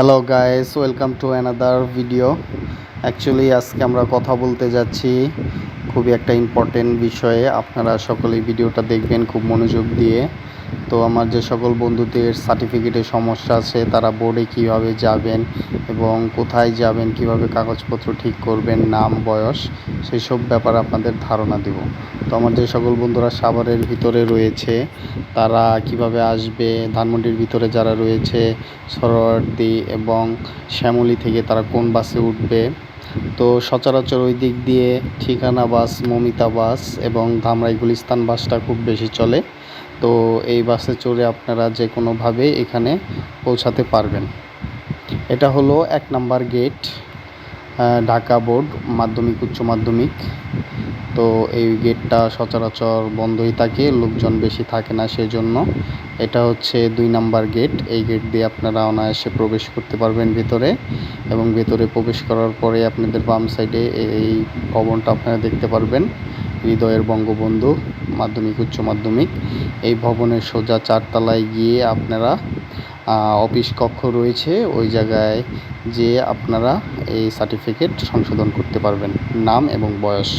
Hello guys welcome to another video actually আজকে আমরা কথা বলতে যাচ্ছি খুবই একটা ইম্পর্টেন্ট বিষয়ে। আপনারা সকলেই ভিডিওটা দেখবেন খুব মনোযোগ দিয়ে। তো আমার যে সকল বন্ধুদের সার্টিফিকেটের সমস্যা আছে, তারা বোর্ডে কীভাবে যাবেন এবং কোথায় যাবেন, কীভাবে কাগজপত্র ঠিক করবেন, নাম, বয়স সেই সব ব্যাপারে আপনাদের ধারণা দেব। তো আমার যে সকল বন্ধুরা সাভারের ভিতরে রয়েছে, তারা কীভাবে আসবে, ধানমন্ডির ভিতরে যারা রয়েছে, সরোয়ার্দি এবং শ্যামলী থেকে তারা কোন বাসে উঠবে। তো সচরাচর ওই দিক দিয়ে ঠিকানা বাস, মমিতা বাস এবং ধামরাই গুলিস্তান বাসটা খুব বেশি চলে। তো এই বাসে চড়ে আপনারা যে কোনোভাবে এখানে পৌঁছাতে পারবেন। এটা হলো এক নাম্বার গেট ঢাকা বোর্ড, মাধ্যমিক, উচ্চ মাধ্যমিক। তো এই গেটটা সচরাচর বন্ধই থাকে, লোকজন বেশি থাকে না সেজন্য। এটা হচ্ছে দুই নাম্বার গেট, এই গেট দিয়ে আপনারা অনায়াসে প্রবেশ করতে পারবেন ভেতরে এবং ভেতরে প্রবেশ করার পরে আপনাদের বাম সাইডে এই ভবনটা আপনারা দেখতে পারবেন। হৃদয়ের বঙ্গবন্ধু, মাধ্যমিক, উচ্চ মাধ্যমিক। এই ভবনের সোজা চারতলায় গিয়ে আপনারা অফিস কক্ষ রয়েছে, ওই জায়গায় যে আপনারা এই সার্টিফিকেট সংশোধন করতে পারবেন, নাম এবং বয়স।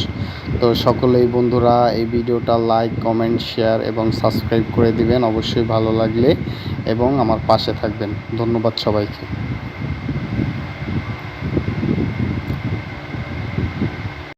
তো সকলেই বন্ধুরা, এই ভিডিওটা লাইক কমেন্ট শেয়ার এবং সাবস্ক্রাইব করে দিবেন, অবশ্যই ভালো লাগলে এবং আমার পাশে থাকবেন। ধন্যবাদ সবাইকে।